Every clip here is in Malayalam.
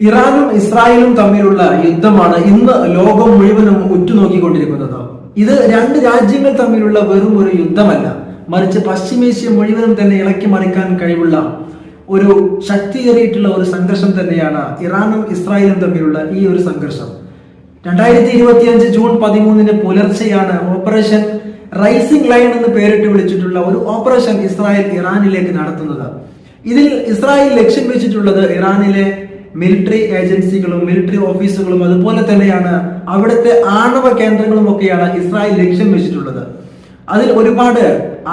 ഇറാനും ഇസ്രായേലും തമ്മിലുള്ള യുദ്ധമാണ് ഇന്ന് ലോകം മുഴുവനും ഉറ്റുനോക്കിക്കൊണ്ടിരിക്കുന്നത്. ഇത് രണ്ട് രാജ്യങ്ങൾ തമ്മിലുള്ള വെറും ഒരു യുദ്ധമല്ല. മറിച്ച് പശ്ചിമേഷ്യ മുഴുവനും തന്നെ ഇളക്കി മറിക്കാൻ കഴിവുള്ള ഒരു ശക്തിയേറിയിട്ടുള്ള ഒരു സംഘർഷം തന്നെയാണ് ഇറാനും ഇസ്രായേലും തമ്മിലുള്ള ഈ ഒരു സംഘർഷം. രണ്ടായിരത്തി ഇരുപത്തിയഞ്ച് ജൂൺ പതിമൂന്നിന് പുലർച്ചെയാണ് ഓപ്പറേഷൻ റൈസിംഗ് ലൈൻ എന്ന് പേരിട്ട് വിളിച്ചിട്ടുള്ള ഒരു ഓപ്പറേഷൻ ഇസ്രായേൽ ഇറാനിലേക്ക് നടത്തുന്നത്. ഇതിൽ ഇസ്രായേൽ ലക്ഷ്യം വെച്ചിട്ടുള്ളത് ഇറാനിലെ മിലിറ്ററി ഏജൻസികളും മിലിറ്ററി ഓഫീസുകളും അതുപോലെ തന്നെയാണ് അവിടുത്തെ ആണവ കേന്ദ്രങ്ങളും ഒക്കെയാണ് ഇസ്രായേൽ ലക്ഷ്യം വെച്ചിട്ടുള്ളത്. അതിൽ ഒരുപാട്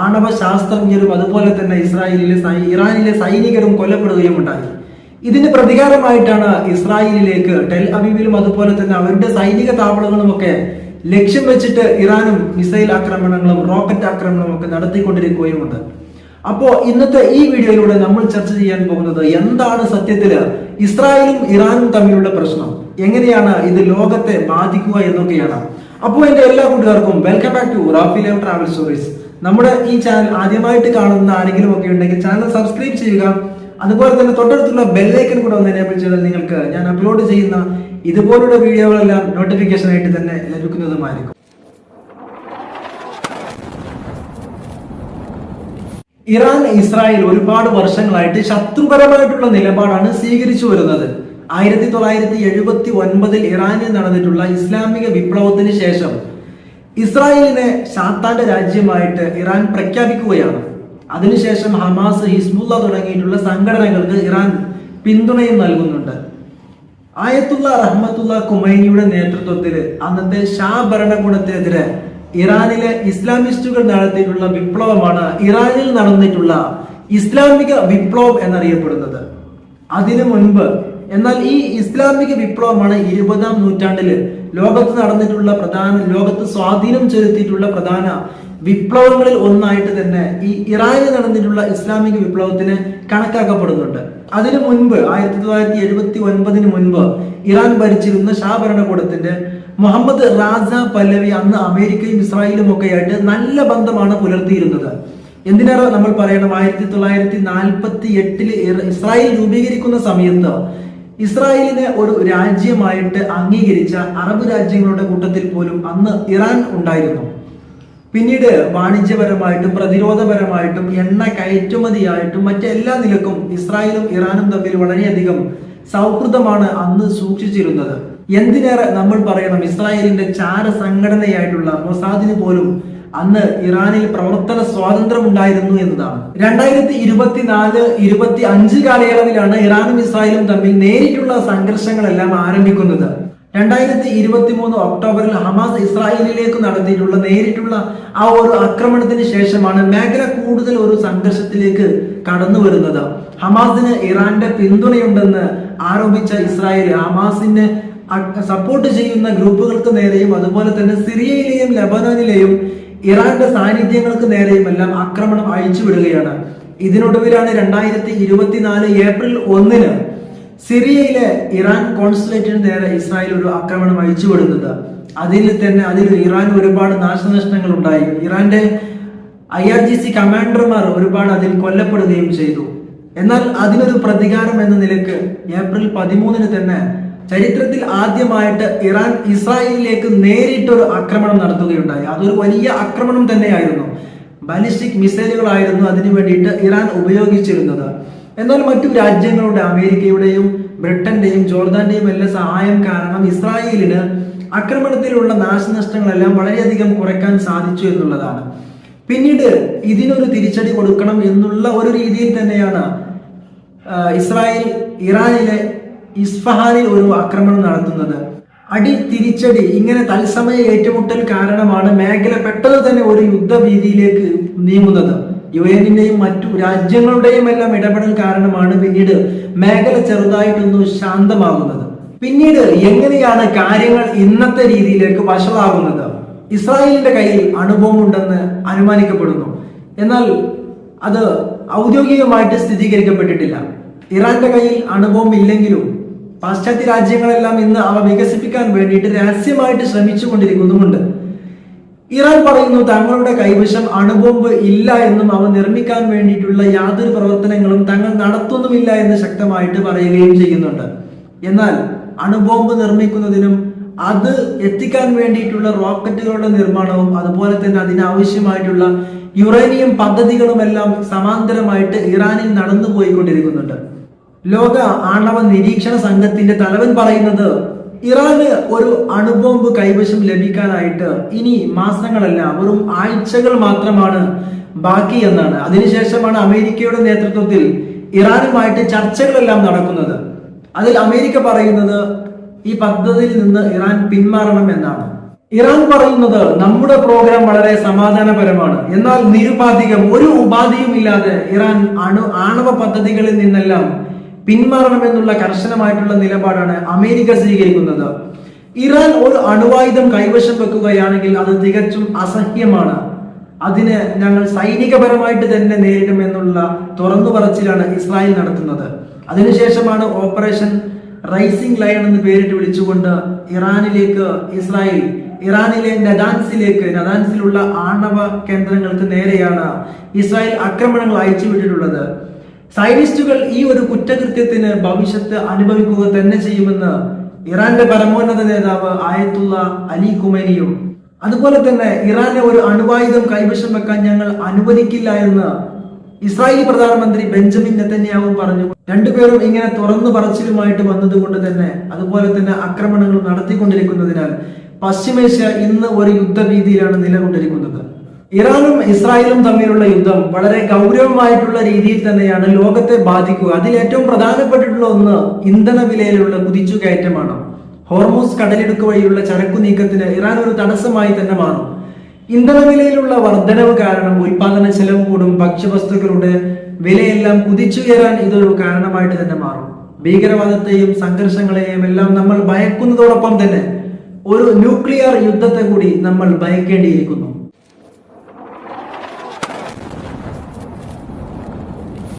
ആണവ ശാസ്ത്രജ്ഞരും അതുപോലെ തന്നെ ഇസ്രായേലിലെ ഇറാനിലെ സൈനികരും കൊല്ലപ്പെടുകയും ഉണ്ടായി. ഇതിന് പ്രതികാരമായിട്ടാണ് ഇസ്രായേലിലേക്ക് ടെൽ അവീവിലും അതുപോലെ തന്നെ അവരുടെ സൈനിക താവളങ്ങളും ഒക്കെ ലക്ഷ്യം വെച്ചിട്ട് ഇറാനും മിസൈൽ ആക്രമണങ്ങളും റോക്കറ്റ് ആക്രമണങ്ങളും ഒക്കെ നടത്തിക്കൊണ്ടിരിക്കുകയുമുണ്ട് അപ്പോ ഇന്നത്തെ ഈ വീഡിയോയിലൂടെ നമ്മൾ ചർച്ച ചെയ്യാൻ പോകുന്നത് എന്താണ് സത്യത്തിൽ ഇസ്രായേലും ഇറാനും തമ്മിലുള്ള പ്രശ്നം? എങ്ങനെയാണ് ഇത് ലോകത്തെ ബാധിക്കുക എന്നൊക്കെയാണ്. അപ്പോൾ എന്റെ എല്ലാ കൂട്ടുകാർക്കും welcome back to Rafi love travel stories നമ്മുടെ ഈ ചാനൽ ആദ്യമായിട്ട് കാണുന്ന ആരെങ്കിലും ഒക്കെ ഉണ്ടെങ്കിൽ ചാനൽ സബ്സ്ക്രൈബ് ചെയ്യുക. അതുപോലെ തന്നെ തൊട്ടടുത്തുള്ള ബെല്ലൈക്കൻ കൂടെ ഒന്ന് എനേബിൾ ചെയ്താൽ നിങ്ങൾക്ക് ഞാൻ അപ്ലോഡ് ചെയ്യുന്ന ഇതുപോലുള്ള വീഡിയോകളെല്ലാം നോട്ടിഫിക്കേഷൻ ആയിട്ട് തന്നെ ലഭിക്കുന്നതുമായിരിക്കും. ഇറാൻ ഇസ്രായേൽ ഒരുപാട് വർഷങ്ങളായിട്ട് ശത്രുപരമായിട്ടുള്ള നിലപാടാണ് സ്വീകരിച്ചു വരുന്നത്. ആയിരത്തി തൊള്ളായിരത്തി എഴുപത്തി ഒൻപതിൽ ഇറാനിൽ നടന്നിട്ടുള്ള ഇസ്ലാമിക വിപ്ലവത്തിന് ശേഷം ഇസ്രായേലിനെ ശാത്താന്റെ രാജ്യമായിട്ട് ഇറാൻ പ്രഖ്യാപിക്കുകയാണ്. അതിനുശേഷം ഹമാസ് ഹിസ്ബുല്ല തുടങ്ങിയിട്ടുള്ള സംഘടനകൾക്ക് ഇറാൻ പിന്തുണയും നൽകുന്നുണ്ട്. ആയത്തുള്ള റഹ്മത്തുള്ള കുമൈനിയുടെ നേതൃത്വത്തിൽ അന്നത്തെ ഷാ ഭരണകൂടത്തിനെതിരെ ഇറാനിലെ ഇസ്ലാമിസ്റ്റുകൾ നടത്തിയിട്ടുള്ള വിപ്ലവമാണ് ഇറാനിൽ നടന്നിട്ടുള്ള ഇസ്ലാമിക വിപ്ലവം എന്നറിയപ്പെടുന്നത്. അതിനു മുൻപ് എന്നാൽ ഈ ഇസ്ലാമിക വിപ്ലവമാണ് ഇരുപതാം നൂറ്റാണ്ടിൽ ലോകത്ത് നടന്നിട്ടുള്ള പ്രധാന ലോകത്ത് സ്വാധീനം ചെലുത്തിയിട്ടുള്ള പ്രധാന വിപ്ലവങ്ങളിൽ ഒന്നായിട്ട് തന്നെ ഈ ഇറാനിൽ നടന്നിട്ടുള്ള ഇസ്ലാമിക വിപ്ലവത്തിന് കണക്കാക്കപ്പെടുന്നുണ്ട്. അതിനു മുൻപ് ആയിരത്തി തൊള്ളായിരത്തി എഴുപത്തി മുൻപ് ഇറാൻ ഭരിച്ചിരുന്ന ഷാ ഭരണകൂടത്തിന്റെ മുഹമ്മദ് റാസ പല്ലവി അന്ന് അമേരിക്കയും ഇസ്രായേലും ഒക്കെ ആയിട്ട് നല്ല ബന്ധമാണ് പുലർത്തിയിരുന്നത്. എന്തിനേറെ നമ്മൾ പറയണം? ആയിരത്തി തൊള്ളായിരത്തി നാൽപ്പത്തി എട്ടിൽ ഇസ്രായേൽ രൂപീകരിക്കുന്ന സമയത്ത് ഇസ്രായേലിനെ ഒരു രാജ്യമായിട്ട് അംഗീകരിച്ച അറബ് രാജ്യങ്ങളുടെ കൂട്ടത്തിൽ പോലും അന്ന് ഇറാൻ ഉണ്ടായിരുന്നു. പിന്നീട് വാണിജ്യപരമായിട്ടും പ്രതിരോധപരമായിട്ടും എണ്ണ കയറ്റുമതിയായിട്ടും മറ്റെല്ലാ നിലക്കും ഇസ്രായേലും ഇറാനും തമ്മിൽ വളരെയധികം സൗഹൃദമാണ് അന്ന് സൂക്ഷിച്ചിരുന്നത്. എന്തിനേറെ നമ്മൾ പറയണം? ഇസ്രായേലിന്റെ ചാര സംഘടനയായിട്ടുള്ള മൊസാദിന് പോലും അന്ന് ഇറാനിൽ പ്രവർത്തന സ്വാതന്ത്ര്യം ഉണ്ടായിരുന്നു എന്നതാണ്. രണ്ടായിരത്തി ഇരുപത്തിനാല് ഇരുപത്തി അഞ്ച് കാലയളവിലാണ് ഇറാനും ഇസ്രായേലും തമ്മിൽ നേരിട്ടുള്ള സംഘർഷങ്ങളെല്ലാം ആരംഭിക്കുന്നത്. രണ്ടായിരത്തി ഇരുപത്തി മൂന്ന് ഒക്ടോബറിൽ ഹമാസ് ഇസ്രായേലിലേക്ക് നടത്തിയിട്ടുള്ള നേരിട്ടുള്ള ആ ഒരു ആക്രമണത്തിന് ശേഷമാണ് മേഖല കൂടുതൽ ഒരു സംഘർഷത്തിലേക്ക് കടന്നു വരുന്നത്. ഹമാസിന് ഇറാന്റെ പിന്തുണയുണ്ടെന്ന് ആരോപിച്ച ഇസ്രായേൽ ഹമാസിന് സപ്പോർട്ട് ചെയ്യുന്ന ഗ്രൂപ്പുകൾക്ക് നേരെയും അതുപോലെ തന്നെ സിറിയയിലെയും ലബനാനിലെയും ഇറാന്റെ സാന്നിധ്യങ്ങൾക്ക് നേരെയും എല്ലാം ആക്രമണം അഴിച്ചുവിടുകയാണ്. ഇതിനൊടുവിലാണ് രണ്ടായിരത്തി ഇരുപത്തിനാല് ഏപ്രിൽ ഒന്നിന് സിറിയയിലെ ഇറാൻ കോൺസുലേറ്റിന് നേരെ ഇസ്രായേൽ ഒരു ആക്രമണം അഴിച്ചുവിടുന്നത്. അതിൽ തന്നെ അതിൽ ഇറാൻ ഒരുപാട് നാശനഷ്ടങ്ങൾ ഉണ്ടായി. ഇറാന്റെ ഐ ആർ ജി സി കമാൻഡർമാർ ഒരുപാട് അതിൽ കൊല്ലപ്പെടുകയും ചെയ്തു. എന്നാൽ അതിനൊരു പ്രതികാരം എന്ന നിലയ്ക്ക് ഏപ്രിൽ പതിമൂന്നിന് തന്നെ ചരിത്രത്തിൽ ആദ്യമായിട്ട് ഇറാൻ ഇസ്രായേലിലേക്ക് നേരിട്ടൊരു ആക്രമണം നടത്തുകയുണ്ടായി. അതൊരു വലിയ ആക്രമണം തന്നെയായിരുന്നു. ബാലിസ്റ്റിക് മിസൈലുകളായിരുന്നു അതിനു വേണ്ടിയിട്ട് ഇറാൻ ഉപയോഗിച്ചിരുന്നത്. എന്നാൽ മറ്റു രാജ്യങ്ങളുടെ അമേരിക്കയുടെയും ബ്രിട്ടന്റെയും ജോർദാന്റെയും എല്ലാം സഹായം കാരണം ഇസ്രായേലിന് ആക്രമണത്തിലുള്ള നാശനഷ്ടങ്ങളെല്ലാം വളരെയധികം കുറയ്ക്കാൻ സാധിച്ചു എന്നുള്ളതാണ്. പിന്നീട് ഇതിനൊരു തിരിച്ചടി കൊടുക്കണം എന്നുള്ള ഒരു രീതിയിൽ തന്നെയാണ് ഇസ്രായേൽ ഇറാനിലെ ഇസ്ഫഹാനിൽ ഒരു ആക്രമണം നടത്തുന്നത്. അടി തിരിച്ചടി ഇങ്ങനെ തത്സമയ ഏറ്റുമുട്ടൽ കാരണമാണ് മേഖല പെട്ടെന്ന് തന്നെ ഒരു യുദ്ധഭീതിയിലേക്ക് നീങ്ങുന്നത്. യു എന്നിന്റെയും മറ്റു രാജ്യങ്ങളുടെയും എല്ലാം ഇടപെടൽ കാരണമാണ് പിന്നീട് മേഖല ചെറുതായിട്ടൊന്ന് ശാന്തമാകുന്നത്. പിന്നീട് എങ്ങനെയാണ് കാര്യങ്ങൾ ഇന്നത്തെ രീതിയിലേക്ക് വഷളാകുന്നത്? ഇസ്രായേലിന്റെ കയ്യിൽ അണുബോംബുണ്ടെന്ന് അനുമാനിക്കപ്പെടുന്നു. എന്നാൽ അത് ഔദ്യോഗികമായിട്ട് സ്ഥിരീകരിക്കപ്പെട്ടിട്ടില്ല. ഇറാന്റെ കയ്യിൽ അണുബോംബ് ഇല്ലെങ്കിലും പാശ്ചാത്യ രാജ്യങ്ങളെല്ലാം ഇന്ന് അവ വികസിപ്പിക്കാൻ വേണ്ടിയിട്ട് രഹസ്യമായിട്ട് ശ്രമിച്ചു കൊണ്ടിരിക്കുന്നുമുണ്ട് ഇറാൻ പറയുന്നു തങ്ങളുടെ കൈവശം അണുബോംബ് ഇല്ല എന്നും അവ നിർമ്മിക്കാൻ വേണ്ടിയിട്ടുള്ള യാതൊരു പ്രവർത്തനങ്ങളും തങ്ങൾ നടത്തുന്നുമില്ല എന്ന് ശക്തമായിട്ട് പറയുകയും ചെയ്യുന്നുണ്ട്. എന്നാൽ അണുബോംബ് നിർമ്മിക്കുന്നതിനും അത് എത്തിക്കാൻ വേണ്ടിയിട്ടുള്ള റോക്കറ്റുകളുടെ നിർമ്മാണവും അതുപോലെ തന്നെ അതിനാവശ്യമായിട്ടുള്ള യുറേനിയം പദ്ധതികളുമെല്ലാം സമാന്തരമായിട്ട് ഇറാനിൽ നടന്നു പോയിക്കൊണ്ടിരിക്കുന്നുണ്ട് ലോക ആണവ നിരീക്ഷണ സംഘത്തിന്റെ തലവൻ പറയുന്നത് ഇറാന് ഒരു അണുബോംബ് കൈവശം ലഭിക്കാനായിട്ട് ഇനി മാസങ്ങളല്ല വെറും ആഴ്ചകൾ മാത്രമാണ് ബാക്കി എന്നാണ്. അതിനുശേഷമാണ് അമേരിക്കയുടെ നേതൃത്വത്തിൽ ഇറാനുമായിട്ട് ചർച്ചകളെല്ലാം നടക്കുന്നത്. അതിൽ അമേരിക്ക പറയുന്നത് ഈ പദ്ധതിയിൽ നിന്ന് ഇറാൻ പിന്മാറണം എന്നാണ്. ഇറാൻ പറയുന്നത് നമ്മുടെ പ്രോഗ്രാം വളരെ സമാധാനപരമാണ്. എന്നാൽ നിരുപാധികം ഒരു ഉപാധിയും ഇല്ലാതെ ഇറാൻ അണു ആണവ പദ്ധതികളിൽ നിന്നെല്ലാം പിന്മാറണമെന്നുള്ള കർശനമായിട്ടുള്ള നിലപാടാണ് അമേരിക്ക സ്വീകരിക്കുന്നത്. ഇറാൻ ഒരു അണുവായുധം കൈവശം വെക്കുകയാണെങ്കിൽ അത് തികച്ചും അസഹ്യമാണ്. അതിന് ഞങ്ങൾ സൈനികപരമായിട്ട് തന്നെ നേരിടുമെന്നുള്ള തുറന്നു പറച്ചിലാണ് ഇസ്രായേൽ നടത്തുന്നത്. അതിനുശേഷമാണ് ഓപ്പറേഷൻ റൈസിംഗ് ലയൺ എന്ന് പേരിട്ട് വിളിച്ചുകൊണ്ട് ഇറാനിലേക്ക് ഇസ്രായേൽ ഇറാനിലെ നദാൻസിലേക്ക് നദാൻസിലുള്ള ആണവ കേന്ദ്രങ്ങൾക്ക് നേരെയാണ് ഇസ്രായേൽ ആക്രമണങ്ങൾ അയച്ചുവിട്ടിട്ടുള്ളത്. സൈനിസ്റ്റുകൾ ഈ ഒരു കുറ്റകൃത്യത്തിന് ഭവിഷ്യത്ത് അനുഭവിക്കുക തന്നെ ചെയ്യുമെന്ന് ഇറാന്റെ പരമോന്നത നേതാവ് ആയത്തുള്ള അലി കുമേനിയും അതുപോലെ തന്നെ ഇറാനെ ഒരു അണുവായുധം കൈവശം വെക്കാൻ ഞങ്ങൾ അനുവദിക്കില്ല എന്ന് ഇസ്രായേലി പ്രധാനമന്ത്രി ബെഞ്ചമിൻ നെതന്യാഹു പറഞ്ഞു. രണ്ടുപേരും ഇങ്ങനെ തുറന്നു പറച്ചിലുമായിട്ട് വന്നതുകൊണ്ട് തന്നെ അതുപോലെ തന്നെ ആക്രമണങ്ങൾ നടത്തിക്കൊണ്ടിരിക്കുന്നതിനാൽ പശ്ചിമേഷ്യ ഇന്ന് ഒരു യുദ്ധഭീതിയിലാണ് നിലകൊണ്ടിരിക്കുന്നത്. ഇറാനും ഇസ്രായേലും തമ്മിലുള്ള യുദ്ധം വളരെ ഗൗരവമായിട്ടുള്ള രീതിയിൽ തന്നെയാണ് ലോകത്തെ ബാധിക്കുക. അതിൽ ഏറ്റവും പ്രധാനപ്പെട്ടിട്ടുള്ള ഒന്ന് ഇന്ധന വിലയിലുള്ള കുതിച്ചുകയറ്റമാണ്. ഹോർമോസ് കടലിടുക്ക് വഴിയുള്ള ചരക്കു നീക്കത്തിന് ഇറാൻ ഒരു തടസ്സമായി തന്നെ മാറും. ഇന്ധന വിലയിലുള്ള വർധനവ് കാരണം ഉൽപാദന ചെലവ് കൂടും. ഭക്ഷ്യവസ്തുക്കളുടെ വിലയെല്ലാം കുതിച്ചുയരാൻ ഇതൊരു കാരണമായിട്ട് തന്നെ മാറും. ഭീകരവാദത്തെയും സംഘർഷങ്ങളെയും എല്ലാം നമ്മൾ ഭയക്കുന്നതോടൊപ്പം തന്നെ ഒരു ന്യൂക്ലിയർ യുദ്ധത്തെ കൂടി നമ്മൾ ഭയക്കേണ്ടിയിരിക്കുന്നു.